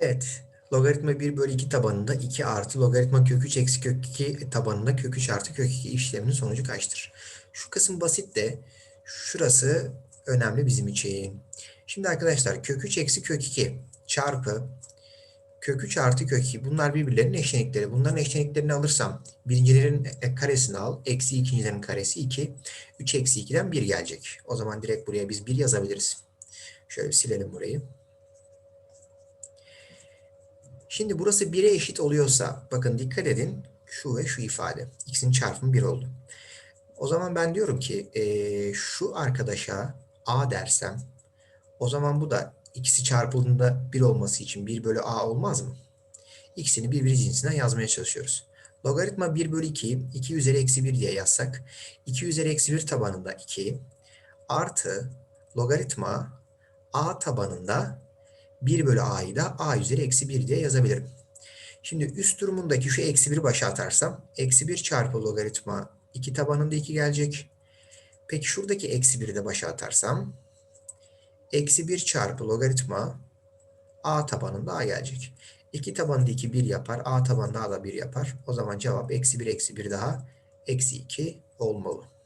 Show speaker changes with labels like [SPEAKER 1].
[SPEAKER 1] Evet. Logaritma 1 bölü 2 tabanında 2 artı logaritma kök 3 eksi kök 2 tabanında kök 3 artı kök 2 işleminin sonucu kaçtır? Şu kısım basit de şurası önemli bizim için. Şimdi arkadaşlar kök 3 eksi kök 2 çarpı kök 3 artı kök 2 bunlar birbirlerinin eşlenikleri. Bunların eşleniklerini alırsam birincilerin karesini al. Eksi ikincilerin karesi 2. 3 eksi 2'den 1 gelecek. O zaman direkt buraya biz 1 yazabiliriz. Şöyle silelim burayı. Şimdi burası 1'e eşit oluyorsa bakın dikkat edin şu ve şu ifade. X'in çarpımı 1 oldu. O zaman ben diyorum ki eee, şu arkadaşa A dersem o zaman bu da ikisi çarpıldığında 1 olması için 1 bölü A olmaz mı? X'ini birbiri cinsinden yazmaya çalışıyoruz. Logaritma 1 bölü 2'yi 2 üzeri eksi 1 diye yazsak 2 üzeri eksi 1 tabanında 2 artı logaritma A tabanında 1 bölü a'yı da a üzeri eksi 1 diye yazabilirim. Şimdi üst durumundaki şu eksi 1'i başa atarsam eksi 1 çarpı logaritma 2 tabanında 2 gelecek. Peki şuradaki eksi 1'i de başa atarsam eksi 1 çarpı logaritma a tabanında a gelecek. 2 tabanında 2 1 yapar. a tabanında a da 1 yapar. O zaman cevap eksi 1 eksi 1 daha eksi 2 olmalı.